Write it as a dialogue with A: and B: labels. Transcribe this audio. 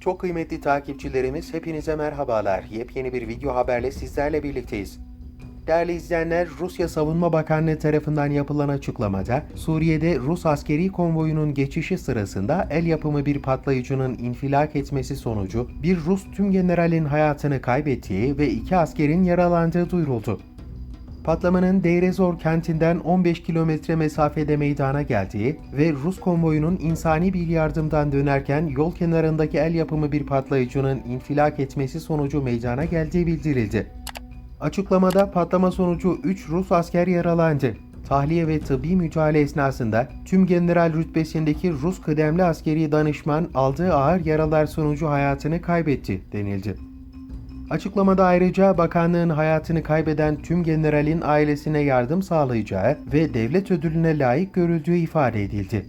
A: Çok kıymetli takipçilerimiz hepinize merhabalar. Yepyeni bir video haberle sizlerle birlikteyiz. Değerli izleyenler, Rusya Savunma Bakanlığı tarafından yapılan açıklamada, Suriye'de Rus askeri konvoyunun geçişi sırasında el yapımı bir patlayıcının infilak etmesi sonucu bir Rus tüm generalin hayatını kaybettiği ve iki askerin yaralandığı duyuruldu. Patlamanın Deirezor kentinden 15 kilometre mesafede meydana geldiği ve Rus konvoyunun insani bir yardımdan dönerken yol kenarındaki el yapımı bir patlayıcının infilak etmesi sonucu meydana geldiği bildirildi. Açıklamada patlama sonucu 3 Rus asker yaralandı. Tahliye ve tıbbi müdahale esnasında tüm general rütbesindeki Rus kıdemli askeri danışman aldığı ağır yaralar sonucu hayatını kaybetti denildi. Açıklamada ayrıca bakanlığın hayatını kaybeden tüm generalin ailesine yardım sağlayacağı ve devlet ödülüne layık görüldüğü ifade edildi.